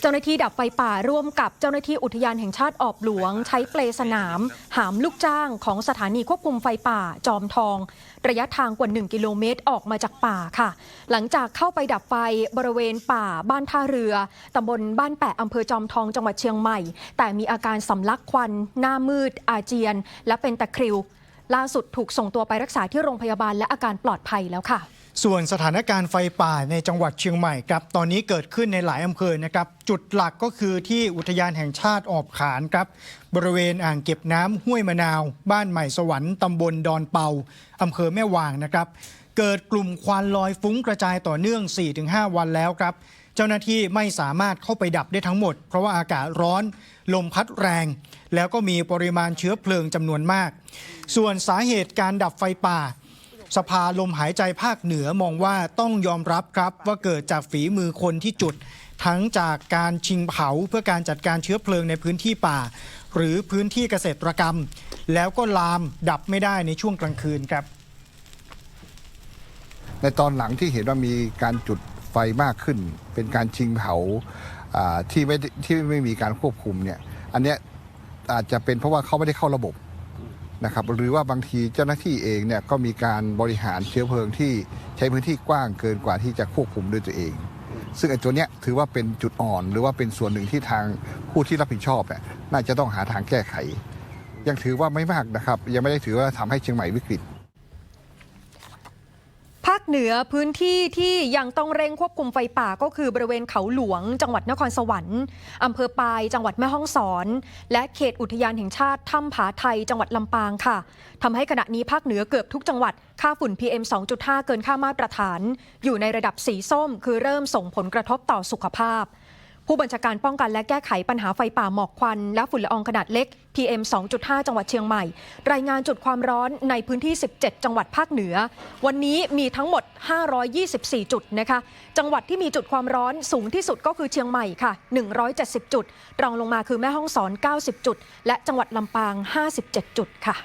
เจ้าหน้าที่ดับไฟป่าร่วมกับเจ้าหน้าที่อุทยานแห่งชาติออบหลวง ใช้เปลสนาม หามลูกจ้างของสถานีควบคุมไฟป่าจอมทอง ระยะทางกว่า 1 กิโลเมตรออกมาจากป่าค่ะ หลังจากเข้าไปดับไฟบริเวณป่าบ้านท่าเรือตำบลบ้านแปะอำเภอจอมทองจังหวัดเชียงใหม่ แต่มีอาการสำลักควัน หน้ามืด อาเจียน และเป็นตะคริว ล่าสุดถูกส่งตัวไปรักษาที่โรงพยาบาลและอาการปลอดภัยแล้วค่ะ ส่วนสถานการณ์ไฟป่าในจังหวัดเชียงใหม่ครับตอนนี้เกิดขึ้นในหลายอำเภอนะครับ จุดหลักก็คือที่อุทยานแห่งชาติออบขานครับ บริเวณอ่างเก็บน้ำห้วยมะนาว บ้านใหม่สวรรค์ตำบลดอนเปาอำเภอแม่วางนะครับ เกิดกลุ่มควันลอยฟุ้งกระจายต่อเนื่อง 4-5 วันแล้วครับ เจ้าหน้าที่ไม่สามารถเข้าไปดับได้ทั้งหมด เพราะว่าอากาศร้อน ลมพัดแรง แล้วก็มีปริมาณเชื้อเพลิงจำนวนมาก ส่วนสาเหตุการดับไฟป่า สภาลมหายใจภาคเหนือมองว่าต้องยอมรับครับว่าเกิดจากฝีมือคนที่จุด ทั้งจากการชิงเผาเพื่อการจัดการเชื้อเพลิงในพื้นที่ป่า หรือพื้นที่เกษตรกรรม แล้วก็ลามดับไม่ได้ในช่วงกลางคืนครับ ในตอนหลังที่เห็นว่ามีการจุดไฟมากขึ้น เป็นการชิงเผาที่ไม่ที่ไม่มีการควบคุมเนี่ยอันเนี้ยอาจจะเป็นเพราะว่าเขาไม่ได้เข้าระบบ นะครับหรือว่าบางทีเจ้าหน้าที่เองเนี่ยก็มีการบริหารเชื้อเพลิงที่ใช้พื้นที่กว้างเกินกว่าที่จะควบคุมด้วยตัวเอง ซึ่งไอ้ตัวเนี้ยถือว่าเป็นจุดอ่อน หรือว่าเป็นส่วนหนึ่งที่ทางผู้ที่รับผิดชอบเนี่ยน่าจะต้องหาทางแก้ไข ยังถือว่าไม่มากนะครับ ยังไม่ได้ถือว่าทำให้เชียงใหม่วิกฤต คเหนือพื้นที่ที่ยังต้องเร่งควบคุมไฟป่าก็คือบริเวณเขาหลวง จังหวัดนครสวรรค์อำเภอปาย จังหวัดแม่ฮ่องสอน และเขตอุทยานแห่งชาติถ้ำผาไทย จังหวัดลำปางค่ะทำให้ขณะนี้ภาคเหนือเกือบทุกจังหวัด ค่าฝุ่น PM 2.5 เกินค่ามาตรฐาน อยู่ในระดับสีส้ม คือเริ่มส่งผลกระทบต่อสุขภาพ ผู้บัญชาการป้องกันและแก้ไขปัญหาไฟป่าหมอกควัน และฝุ่นละอองขนาดเล็ก PM 2.5 จังหวัดเชียงใหม่ รายงานจุดความร้อนในพื้นที่ 17 จังหวัดภาคเหนือ วันนี้มีทั้งหมด 524 จุดนะคะ จังหวัดที่มีจุดความร้อนสูงที่สุดก็คือเชียงใหม่ค่ะ 170 จุด รองลงมาคือแม่ฮ่องสอน 90 จุด และจังหวัดลำปาง 57 จุดค่ะ